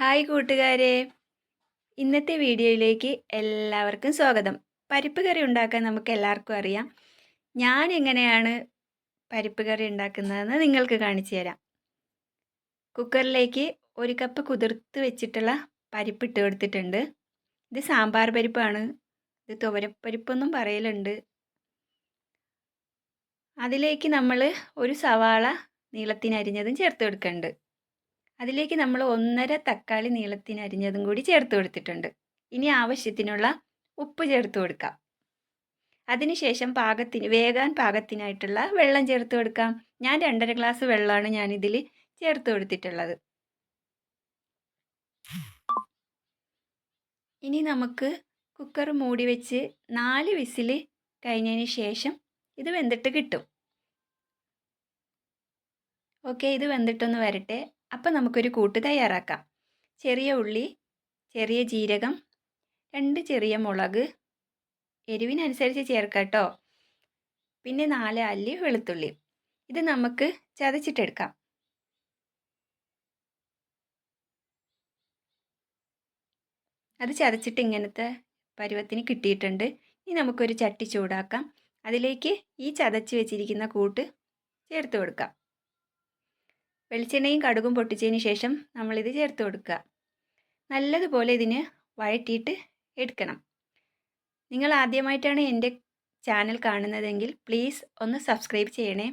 Hi കൂട്ടുകാരെ. ഇന്നത്തെ വീഡിയോയിലേക്ക് എല്ലാവർക്കും സ്വാഗതം. പരിപ്പ് കറി ഉണ്ടാക്കാൻ നമുക്ക് എല്ലാവർക്കും അറിയാം. ഞാൻ എങ്ങനെയാണ് പരിപ്പ് കറി ഉണ്ടാക്കുന്നതെന്ന് നിങ്ങൾക്ക് കാണിച്ചു തരാം. കുക്കറിലേക്ക് ഒരു കപ്പ് കുതിർത്ത് വെച്ചിട്ടുള്ള പരിപ്പ് ഇട്ട് കൊടുത്തിട്ടുണ്ട്. ഇത് സാമ്പാർ പരിപ്പാണ്. ഇത് തുവരപ്പരിപ്പൊന്നും പറയലുണ്ട്. അതിലേക്ക് നമ്മൾ ഒരു സവാള നീളത്തിനരിഞ്ഞതും ചേർത്ത് കൊടുക്കുന്നുണ്ട് അതിലേക്ക് നമ്മൾ ഒന്നര തക്കാളി നീളത്തിന് അരിഞ്ഞതും കൂടി ചേർത്ത് കൊടുത്തിട്ടുണ്ട്. ഇനി ആവശ്യത്തിനുള്ള ഉപ്പ് ചേർത്ത് കൊടുക്കാം. അതിനുശേഷം പാകത്തിന് വേകാൻ പാകത്തിനായിട്ടുള്ള വെള്ളം ചേർത്ത് കൊടുക്കാം. ഞാൻ രണ്ടര ഗ്ലാസ് വെള്ളമാണ് ഞാനിതിൽ ചേർത്ത് കൊടുത്തിട്ടുള്ളത്. ഇനി നമുക്ക് കുക്കർ മൂടി വെച്ച് നാല് വിസിൽ കഴിഞ്ഞതിന് ശേഷം ഇത് വെന്തിട്ട് കിട്ടും. ഓക്കെ ഇത് വെന്തിട്ടൊന്ന് വരട്ടെ. അപ്പം നമുക്കൊരു കൂട്ട് തയ്യാറാക്കാം. ചെറിയ ഉള്ളി ചെറിയ ജീരകം രണ്ട് ചെറിയ മുളക് എരിവിനനുസരിച്ച് ചേർക്കാം കേട്ടോ പിന്നെ നാല് അല്ലി വെളുത്തുള്ളി. ഇത് നമുക്ക് ചതച്ചിട്ടെടുക്കാം. അത് ചതച്ചിട്ട് ഇങ്ങനത്തെ പരുവത്തിന് കിട്ടിയിട്ടുണ്ട്. ഇനി നമുക്കൊരു ചട്ടി ചൂടാക്കാം. അതിലേക്ക് ഈ ചതച്ച് വെച്ചിരിക്കുന്ന കൂട്ട് ചേർത്ത് കൊടുക്കാം. വെളിച്ചെണ്ണയും കടുകും പൊട്ടിച്ചതിന് ശേഷം നമ്മളിത് ചേർത്ത് കൊടുക്കുക. നല്ലതുപോലെ ഇതിന് വഴറ്റിയിട്ട് എടുക്കണം. നിങ്ങൾ ആദ്യമായിട്ടാണ് എന്റെ ചാനൽ കാണുന്നതെങ്കിൽ പ്ലീസ് ഒന്ന് സബ്സ്ക്രൈബ് ചെയ്യണേ.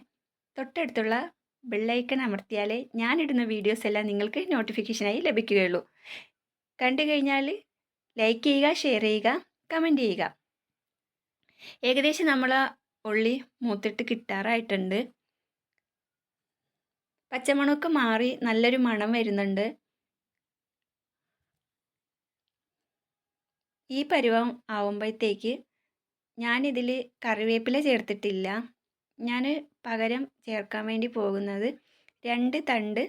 തൊട്ടടുത്തുള്ള ബെല്ലൈക്കൺ അമർത്തിയാലേ ഞാനിടുന്ന വീഡിയോസ് എല്ലാം നിങ്ങൾക്ക് നോട്ടിഫിക്കേഷനായി ലഭിക്കുകയുള്ളൂ. കണ്ടു കഴിഞ്ഞാൽ ലൈക്ക് ചെയ്യുക ഷെയർ ചെയ്യുക കമന്റ് ചെയ്യുക. ഏകദേശം നമ്മൾ ഉള്ളി മൂത്തിട്ട് കിട്ടാറായിട്ടുണ്ട്. പച്ചമണമൊക്കെ മാറി നല്ലൊരു മണം വരുന്നുണ്ട്. ഈ പരുവം ആവുമ്പോഴത്തേക്ക് ഞാനിതിൽ കറിവേപ്പില ചേർത്തിട്ടില്ല. ഞാൻ പകരം ചേർക്കാൻ വേണ്ടി പോകുന്നത് രണ്ട് തണ്ട്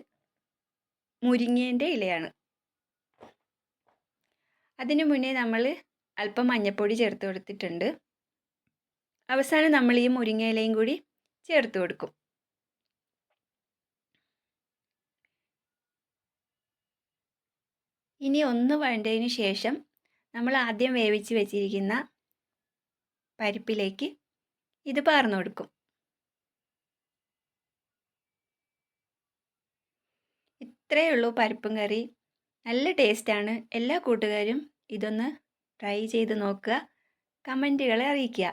മുരിങ്ങേന്റെ ഇലയാണ്. അതിനു മുന്നേ നമ്മൾ അല്പം മഞ്ഞൾപ്പൊടി ചേർത്ത് കൊടുത്തിട്ടുണ്ട്. അവസാനം നമ്മൾ ഈ മുരിങ്ങ ഇലയും കൂടി ചേർത്ത് കൊടുക്കും. ഇനി ഒന്ന് വഴണ്ടതിന് ശേഷം നമ്മൾ ആദ്യം വേവിച്ച് വെച്ചിരിക്കുന്ന പരിപ്പിലേക്ക് ഇത് പാർന്നു കൊടുക്കും. ഇത്രയേ ഉള്ളൂ പരിപ്പും കറി. നല്ല ടേസ്റ്റാണ് എല്ലാ കൂട്ടുകാരും ഇതൊന്ന് ട്രൈ ചെയ്ത് നോക്കുക. കമന്റുകളെ അറിയിക്കുക.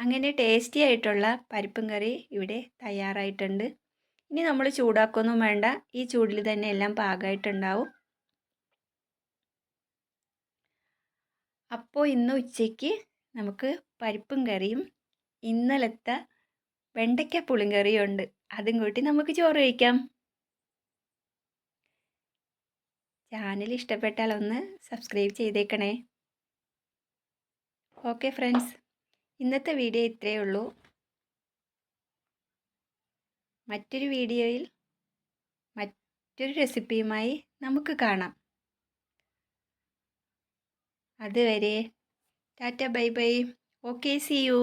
അങ്ങനെ ടേസ്റ്റി ആയിട്ടുള്ള പരിപ്പും കറി ഇവിടെ തയ്യാറായിട്ടുണ്ട്. ഇനി നമ്മൾ ചൂടാക്കൊന്നും വേണ്ട. ഈ ചൂടിൽ തന്നെ എല്ലാം പാകമായിട്ടുണ്ടാവും അപ്പോൾ ഇന്ന് ഉച്ചയ്ക്ക് നമുക്ക് പരിപ്പും കറിയും ഇന്നലത്തെ വെണ്ടയ്ക്ക പുളിങ്കറിയും ഉണ്ട് അതും കൂട്ടി നമുക്ക് ചോറ് കഴിക്കാം. ചാനൽ ഇഷ്ടപ്പെട്ടാൽ ഒന്ന് സബ്സ്ക്രൈബ് ചെയ്തേക്കണേ. ഓക്കെ ഫ്രണ്ട്സ് ഇന്നത്തെ വീഡിയോ ഇത്രയേ ഉള്ളൂ. മറ്റൊരു വീഡിയോയിൽ മറ്റൊരു റെസിപ്പിയുമായി നമുക്ക് കാണാം. അതുവരെ tata bye bye. Okay see you